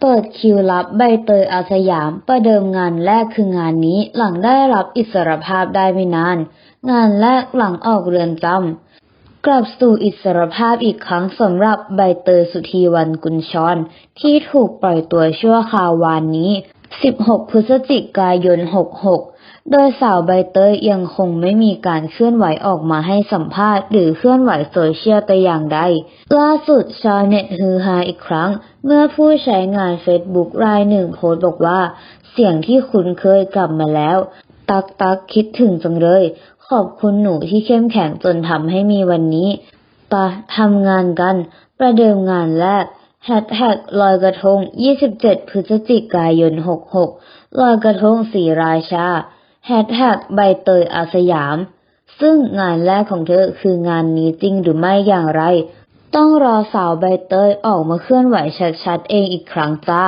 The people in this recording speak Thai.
เปิดคิวรับใบเตยอาสยาม ประเดิมงานแรกคืองานนี้หลังได้รับอิสรภาพได้ไม่นาน งานแรกหลังออกเรือนจำกลับสู่อิสรภาพอีกครั้งสำหรับใบเตยสุธีวันกุลชรที่ถูกปล่อยตัวชั่วคราววานนี้ 16 พฤศจิกายน 66 โดยสาวใบเตยยังคงไม่มีการเคลื่อนไหวออกมาให้สัมภาษณ์ หรือเคลื่อนไหวโซเชียลแต่อย่างใด ล่าสุดชาวเน็ตฮือฮาอีกครั้ง เมื่อผู้ใช้งานเฟซบุ๊กรายหนึ่งโพสต์บอกว่า เสียงที่คุ้นเคยกลับมาแล้ว ตักตักคิดถึงจังเลย ขอบคุณหนูที่เข้มแข็งจนทำให้มีวันนี้ปะทำงานกัน ประเดิมงานแรก แฮชแท็กลอยกระทง 27 พฤศจิกายน 66 ลอยกระทงสีราชาแฮชแท็กใบเตยอาสยาม ซึ่งงานแรกของเธอคืองานนี้จริงหรือไม่อย่างไร ต้องรอสาวใบเตยออกมาเคลื่อนไหวชัดๆเองอีกครั้งจ้า